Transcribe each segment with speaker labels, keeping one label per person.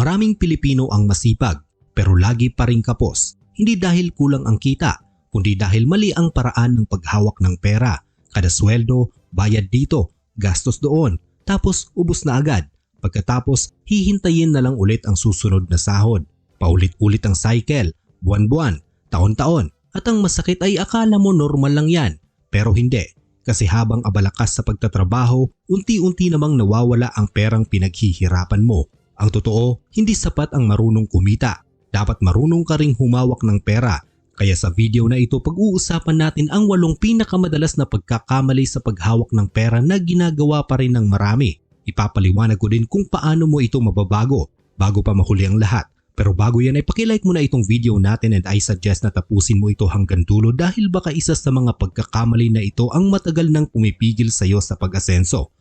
Speaker 1: Maraming Pilipino ang masipag pero lagi pa rin kapos. Hindi dahil kulang ang kita, kundi dahil mali ang paraan ng paghawak ng pera. Kada sweldo, bayad dito, gastos doon, tapos ubos na agad. Pagkatapos, hihintayin na lang ulit ang susunod na sahod. Paulit-ulit ang cycle, buwan-buwan, taon-taon. At ang masakit ay akala mo normal lang yan. Pero hindi. Kasi habang abalakas sa pagtatrabaho, unti-unti namang nawawala ang perang pinaghihirapan mo. Ang totoo, hindi sapat ang marunong kumita. Dapat marunong ka ring humawak ng pera. Kaya sa video na ito pag-uusapan natin ang walong pinakamadalas na pagkakamali sa paghawak ng pera na ginagawa pa rin ng marami. Ipapaliwanag ko din kung paano mo ito mababago bago pa mahuli ang lahat. Pero bago yan ay pakilike mo na itong video natin and I suggest na tapusin mo ito hanggang dulo dahil baka isa sa mga pagkakamali na ito ang matagal nang pumipigil sa iyo sa pag-asenso.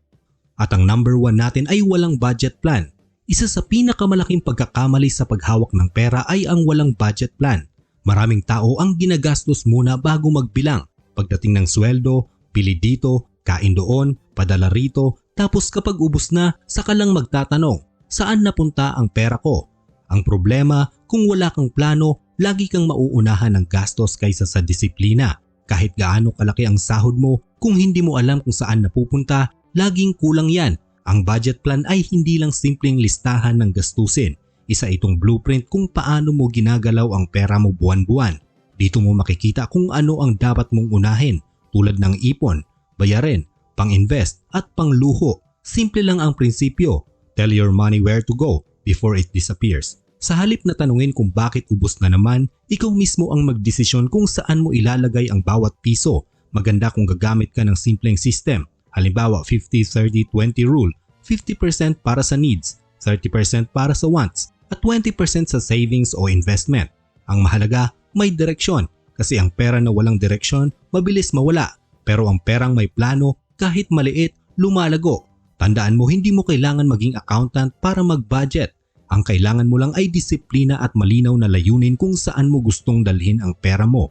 Speaker 1: At ang number one natin ay walang budget plan. Isa sa pinakamalaking pagkakamali sa paghawak ng pera ay ang walang budget plan. Maraming tao ang ginagastos muna bago magbilang. Pagdating ng sweldo, pili dito, kain doon, padala rito, tapos kapag ubos na, saka lang magtatanong, saan napunta ang pera ko? Ang problema, kung wala kang plano, lagi kang mauunahan ng gastos kaysa sa disiplina. Kahit gaano kalaki ang sahod mo, kung hindi mo alam kung saan napupunta, laging kulang yan. Ang budget plan ay hindi lang simpleng listahan ng gastusin. Isa itong blueprint kung paano mo ginagalaw ang pera mo buwan-buwan. Dito mo makikita kung ano ang dapat mong unahin tulad ng ipon, bayarin, pang-invest at pangluho. Simple lang ang prinsipyo. Tell your money where to go before it disappears. Sa halip na tanungin kung bakit ubos na naman, ikaw mismo ang magdesisyon kung saan mo ilalagay ang bawat piso. Maganda kung gagamit ka ng simpleng system. Halimbawa 50-30-20 rule, 50% para sa needs, 30% para sa wants, at 20% sa savings o investment. Ang mahalaga, may direksyon kasi ang pera na walang direksyon mabilis mawala pero ang perang may plano kahit maliit lumalago. Tandaan mo hindi mo kailangan maging accountant para mag-budget. Ang kailangan mo lang ay disiplina at malinaw na layunin kung saan mo gustong dalhin ang pera mo.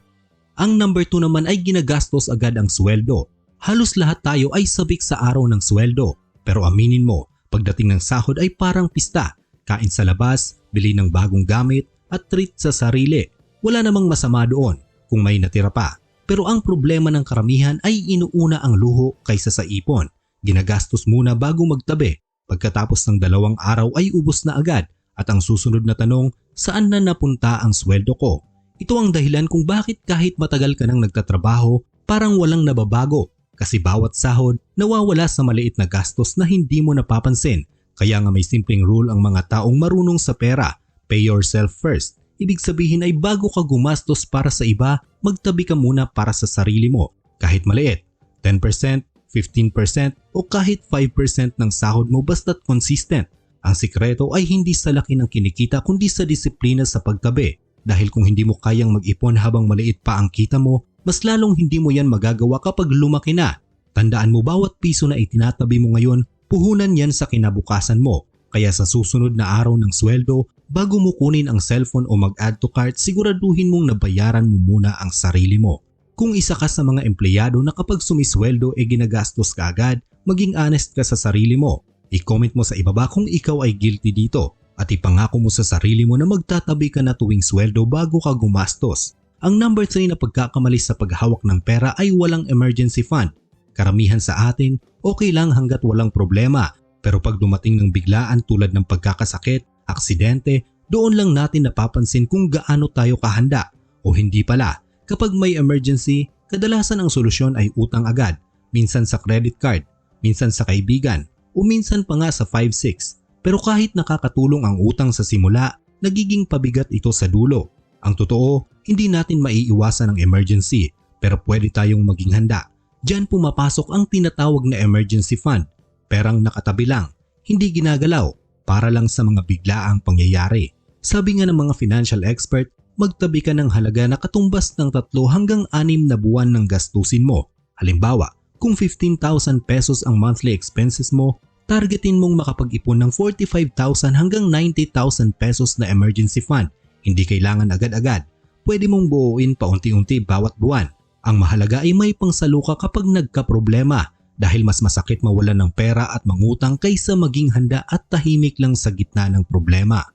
Speaker 1: Ang number 2 naman ay ginagastos agad ang sweldo. Halos lahat tayo ay sabik sa araw ng sweldo. Pero aminin mo, pagdating ng sahod ay parang pista. Kain sa labas, bili ng bagong gamit at treat sa sarili. Wala namang masama doon kung may natira pa. Pero ang problema ng karamihan ay inuuna ang luho kaysa sa ipon. Ginagastos muna bago magtabi Pagkatapos ng dalawang araw ay ubos na agad at ang susunod na tanong, saan na napunta ang sweldo ko? Ito ang dahilan kung bakit kahit matagal ka nang nagtatrabaho, parang walang nababago kasi bawat sahod nawawala sa maliit na gastos na hindi mo napapansin. Kaya nga may simpleng rule ang mga taong marunong sa pera, pay yourself first. Ibig sabihin ay bago ka gumastos para sa iba, magtabi ka muna para sa sarili mo. Kahit maliit, 10%, 15% o kahit 5% ng sahod mo basta't consistent. Ang sikreto ay hindi sa laki ng kinikita kundi sa disiplina sa pagtabi. Dahil kung hindi mo kayang mag-ipon habang maliit pa ang kita mo, mas lalong hindi mo yan magagawa kapag lumaki na. Tandaan mo bawat piso na itinatabi mo ngayon, puhunan yan sa kinabukasan mo. Kaya sa susunod na araw ng sweldo, bago mo kunin ang cellphone o mag-add to cart, siguraduhin mong nabayaran mo muna ang sarili mo. Kung isa ka sa mga empleyado na kapag sumisweldo e ginagastos ka agad, maging honest ka sa sarili mo. I-comment mo sa ibaba kung ikaw ay guilty dito at ipangako mo sa sarili mo na magtatabi ka na tuwing sweldo bago ka gumastos. Ang number 3 na pagkakamali sa paghawak ng pera ay walang emergency fund. Karamihan sa atin, okay lang hanggat walang problema. Pero pag dumating ng biglaan tulad ng pagkakasakit, aksidente, doon lang natin napapansin kung gaano tayo kahanda o hindi pala Kapag may emergency, kadalasan ang solusyon ay utang agad, minsan sa credit card, minsan sa kaibigan, o minsan pa nga sa 5-6. Pero kahit nakakatulong ang utang sa simula, nagiging pabigat ito sa dulo. Ang totoo, hindi natin maiiwasan ang emergency pero pwede tayong maging handa. Diyan pumapasok ang tinatawag na emergency fund. Perang nakatabi lang, hindi ginagalaw para lang sa mga biglaang pangyayari. Sabi nga ng mga financial expert, magtabi ka ng halaga na katumbas ng tatlo hanggang anim na buwan ng gastusin mo. Halimbawa, kung 15,000 pesos ang monthly expenses mo, targetin mong makapag-ipon ng 45,000 hanggang 90,000 pesos na emergency fund. Hindi kailangan agad-agad. Pwede mong buuin paunti-unti bawat buwan. Ang mahalaga ay may pangsaluka kapag nagka-problema dahil mas masakit mawalan ng pera at mangutang kaysa maging handa at tahimik lang sa gitna ng problema.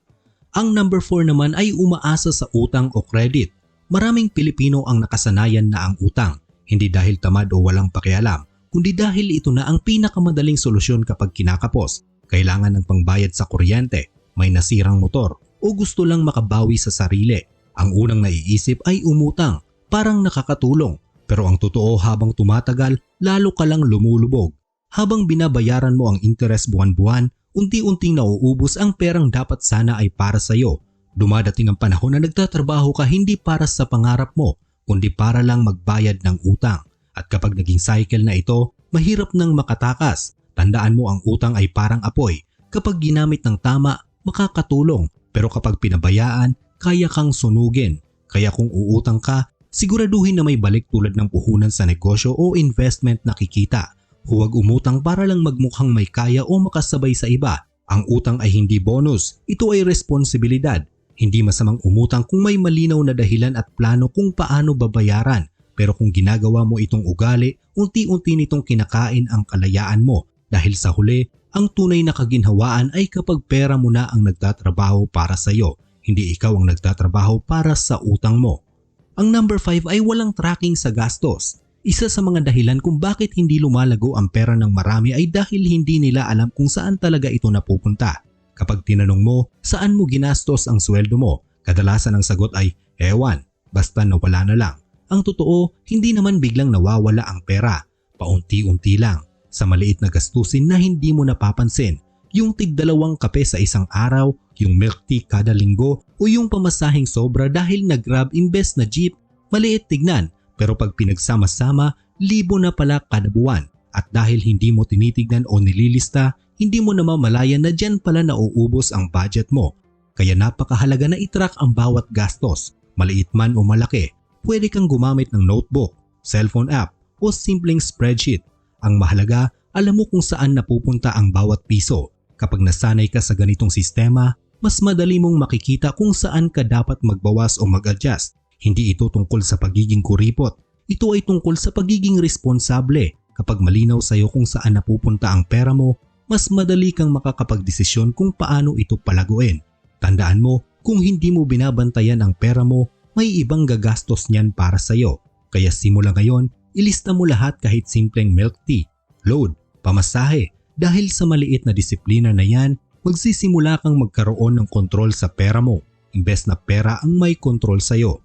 Speaker 1: Ang number 4 naman ay umaasa sa utang o credit. Maraming Pilipino ang nakasanayan na ang utang, hindi dahil tamad o walang pakialam, kundi dahil ito na ang pinakamadaling solusyon kapag kinakapos. Kailangan ng pangbayad sa kuryente, may nasirang motor, o gusto lang makabawi sa sarili. Ang unang naiisip ay umutang, parang nakakatulong. Pero ang totoo habang tumatagal, lalo ka lang lumulubog. Habang binabayaran mo ang interes buwan-buwan, unti-unting nauubos ang perang dapat sana ay para sa iyo. Dumadating ang panahon na nagtatrabaho ka hindi para sa pangarap mo, kundi para lang magbayad ng utang. At kapag naging cycle na ito, mahirap nang makatakas. Tandaan mo ang utang ay parang apoy. Kapag ginamit ng tama, makakatulong. Pero kapag pinabayaan, kaya kang sunugin. Kaya kung uutang ka, siguraduhin na may balik tulad ng puhunan sa negosyo o investment na kikita. Huwag umutang para lang magmukhang may kaya o makasabay sa iba. Ang utang ay hindi bonus, ito ay responsibilidad. Hindi masamang umutang kung may malinaw na dahilan at plano kung paano babayaran. Pero kung ginagawa mo itong ugali, unti-unti nitong kinakain ang kalayaan mo dahil sa huli, ang tunay na kaginhawaan ay kapag pera mo na ang nagtatrabaho para sa iyo, hindi ikaw ang nagtatrabaho para sa utang mo. Ang number 5 ay walang tracking sa gastos. Isa sa mga dahilan kung bakit hindi lumalago ang pera ng marami ay dahil hindi nila alam kung saan talaga ito napupunta. Kapag tinanong mo saan mo ginastos ang sweldo mo, kadalasan ang sagot ay ewan, basta nawala na lang. Ang totoo, hindi naman biglang nawawala ang pera. Paunti-unti lang, sa maliit na gastusin na hindi mo napapansin. Yung tigdalawang kape sa isang araw, yung milk tea kada linggo, o yung pamasahing sobra dahil nag-grab imbes na jeep, maliit tignan pero pag pinagsama-sama, libo na pala kada buwan. At dahil hindi mo tinitignan o nililista, hindi mo namamalayan na dyan pala nauubos ang budget mo. Kaya napakahalaga na itrack ang bawat gastos, maliit man o malaki. Pwede kang gumamit ng notebook, cellphone app o simpleng spreadsheet. Ang mahalaga, alam mo kung saan napupunta ang bawat piso. Kapag nasanay ka sa ganitong sistema, mas madali mong makikita kung saan ka dapat magbawas o mag-adjust hindi ito tungkol sa pagiging kuripot. Ito ay tungkol sa pagiging responsable. Kapag malinaw sa iyo kung saan napupunta ang pera mo, mas madali kang makakapagdesisyon kung paano ito palaguin. Tandaan mo, kung hindi mo binabantayan ang pera mo, may ibang gagastos niyan para sa iyo. Kaya simula ngayon, ilista mo lahat kahit simpleng milk tea, load, pamasahe. Dahil sa maliit na disiplina na yan, magsisimula kang magkaroon ng kontrol sa pera mo, imbes na pera ang may kontrol sa iyo.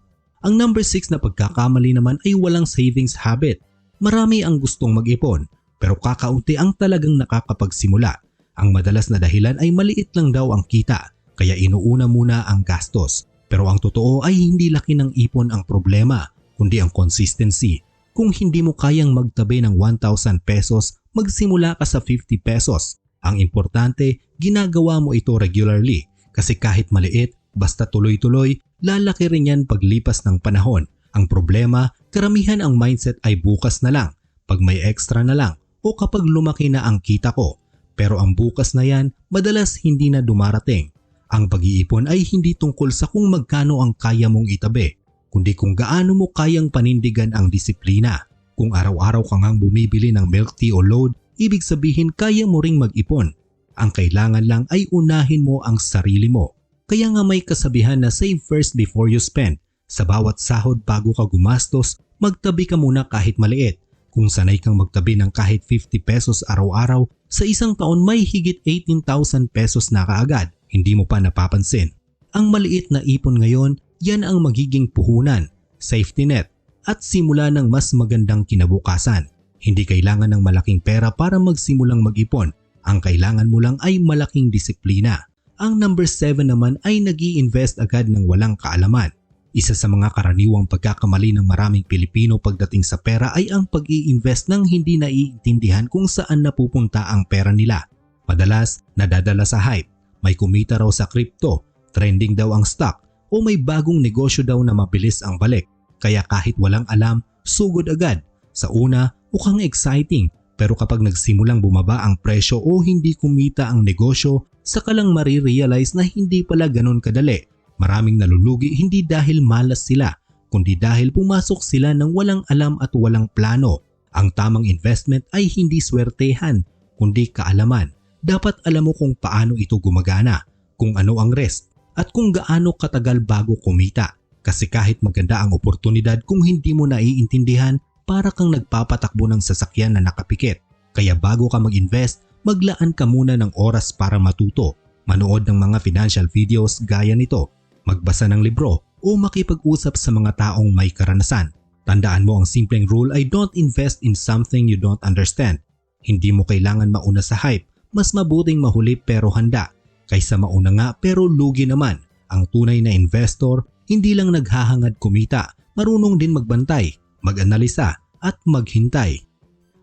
Speaker 1: Ang number 6 na pagkakamali naman ay walang savings habit. Marami ang gustong mag-ipon pero kakaunti ang talagang nakakapagsimula. Ang madalas na dahilan ay maliit lang daw ang kita kaya inuuna muna ang gastos. Pero ang totoo ay hindi laki ng ipon ang problema kundi ang consistency. Kung hindi mo kayang magtabi ng 1,000 pesos, magsimula ka sa 50 pesos. Ang importante, ginagawa mo ito regularly kasi kahit maliit, basta tuloy-tuloy, lalaki rin yan paglipas ng panahon. Ang problema, karamihan ang mindset ay bukas na lang, pag may extra na lang, o kapag lumaki na ang kita ko. Pero ang bukas na yan, madalas hindi na dumarating. Ang pag-iipon ay hindi tungkol sa kung magkano ang kaya mong itabi, kundi kung gaano mo kayang panindigan ang disiplina. Kung araw-araw kang ngang bumibili ng milk tea o load, ibig sabihin kaya mo ring mag-ipon. Ang kailangan lang ay unahin mo ang sarili mo. Kaya nga may kasabihan na save first before you spend. Sa bawat sahod bago ka gumastos, magtabi ka muna kahit maliit. Kung sanay kang magtabi ng kahit 50 pesos araw-araw, sa isang taon may higit 18,000 pesos na kaagad, hindi mo pa napapansin. Ang maliit na ipon ngayon, yan ang magiging puhunan, safety net, at simula ng mas magandang kinabukasan. Hindi kailangan ng malaking pera para magsimulang mag-ipon. Ang kailangan mo lang ay malaking disiplina. Ang number 7 naman ay nag invest agad ng walang kaalaman. Isa sa mga karaniwang pagkakamali ng maraming Pilipino pagdating sa pera ay ang pag invest ng hindi naiintindihan kung saan napupunta ang pera nila. Madalas, nadadala sa hype, may kumita raw sa crypto, trending daw ang stock, o may bagong negosyo daw na mabilis ang balik. Kaya kahit walang alam, sugod agad. Sa una, mukhang exciting pero kapag nagsimulang bumaba ang presyo o hindi kumita ang negosyo, saka lang marirealize na hindi pala ganun kadali. Maraming nalulugi hindi dahil malas sila, kundi dahil pumasok sila ng walang alam at walang plano. Ang tamang investment ay hindi swertehan, kundi kaalaman. Dapat alam mo kung paano ito gumagana, kung ano ang risk, at kung gaano katagal bago kumita. Kasi kahit maganda ang oportunidad kung hindi mo naiintindihan, para kang nagpapatakbo ng sasakyan na nakapikit. Kaya bago ka mag-invest, maglaan ka muna ng oras para matuto. Manood ng mga financial videos gaya nito, magbasa ng libro o makipag-usap sa mga taong may karanasan. Tandaan mo ang simpleng rule ay don't invest in something you don't understand. Hindi mo kailangan mauna sa hype, mas mabuting mahuli pero handa kaysa mauna nga pero lugi naman. Ang tunay na investor hindi lang naghahangad kumita, marunong din magbantay, mag-analisa at maghintay.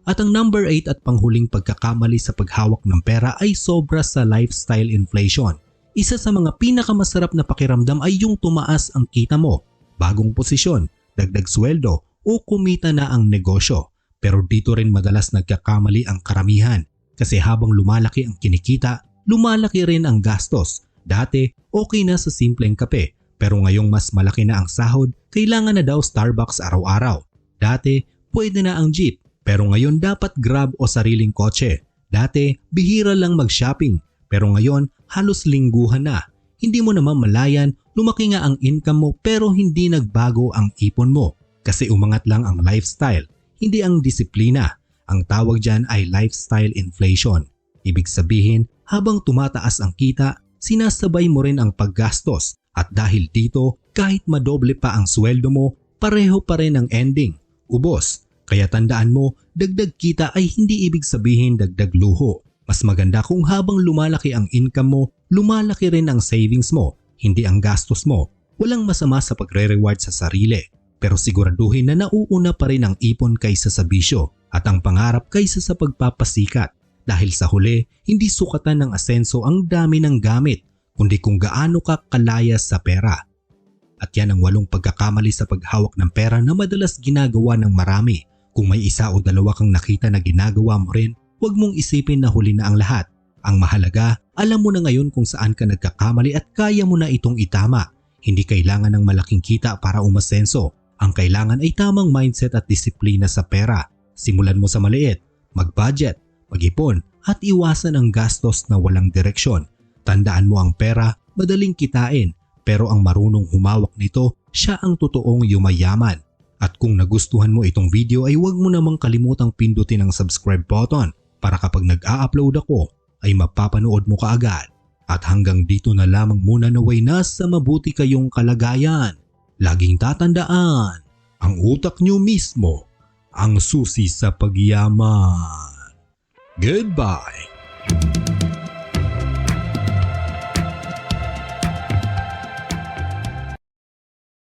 Speaker 1: At ang number 8 at panghuling pagkakamali sa paghawak ng pera ay sobra sa lifestyle inflation. Isa sa mga pinakamasarap na pakiramdam ay yung tumaas ang kita mo, bagong posisyon, dagdag sweldo o kumita na ang negosyo. Pero dito rin madalas nagkakamali ang karamihan kasi habang lumalaki ang kinikita, lumalaki rin ang gastos. Dati, okay na sa simpleng kape pero ngayong mas malaki na ang sahod, kailangan na daw Starbucks araw-araw. Dati, pwede na ang jeep pero ngayon dapat grab o sariling kotse. Dati, bihira lang mag-shopping pero ngayon halos lingguhan na. Hindi mo naman malayan, lumaki nga ang income mo pero hindi nagbago ang ipon mo kasi umangat lang ang lifestyle, hindi ang disiplina. Ang tawag dyan ay lifestyle inflation. Ibig sabihin, habang tumataas ang kita, sinasabay mo rin ang paggastos at dahil dito, kahit madoble pa ang sweldo mo, pareho pa rin ang ending, ubos. Kaya tandaan mo, dagdag kita ay hindi ibig sabihin dagdag luho. Mas maganda kung habang lumalaki ang income mo, lumalaki rin ang savings mo, hindi ang gastos mo. Walang masama sa pagre-reward sa sarili, pero siguraduhin na nauuna pa rin ang ipon kaysa sa bisyo at ang pangarap kaysa sa pagpapasikat. Dahil sa huli, hindi sukatan ng asenso ang dami ng gamit, kundi kung gaano ka kalaya sa pera. At yan ang walong pagkakamali sa paghawak ng pera na madalas ginagawa ng marami. Kung may isa o dalawa kang nakita na ginagawa mo rin, huwag mong isipin na huli na ang lahat. Ang mahalaga, alam mo na ngayon kung saan ka nagkakamali at kaya mo na itong itama. Hindi kailangan ng malaking kita para umasenso. Ang kailangan ay tamang mindset at disiplina sa pera. Simulan mo sa maliit, mag-budget, mag-ipon at iwasan ang gastos na walang direksyon. Tandaan mo ang pera, madaling kitain, pero ang marunong humawak nito, siya ang totoong yumayaman. At kung nagustuhan mo itong video ay huwag mo namang kalimutang pindutin ang subscribe button para kapag nag-a-upload ako ay mapapanood mo kaagad. At hanggang dito na lamang muna naway nasa mabuti kayong kalagayan. Laging tatandaan, ang utak nyo mismo ang susi sa pagyaman. Goodbye!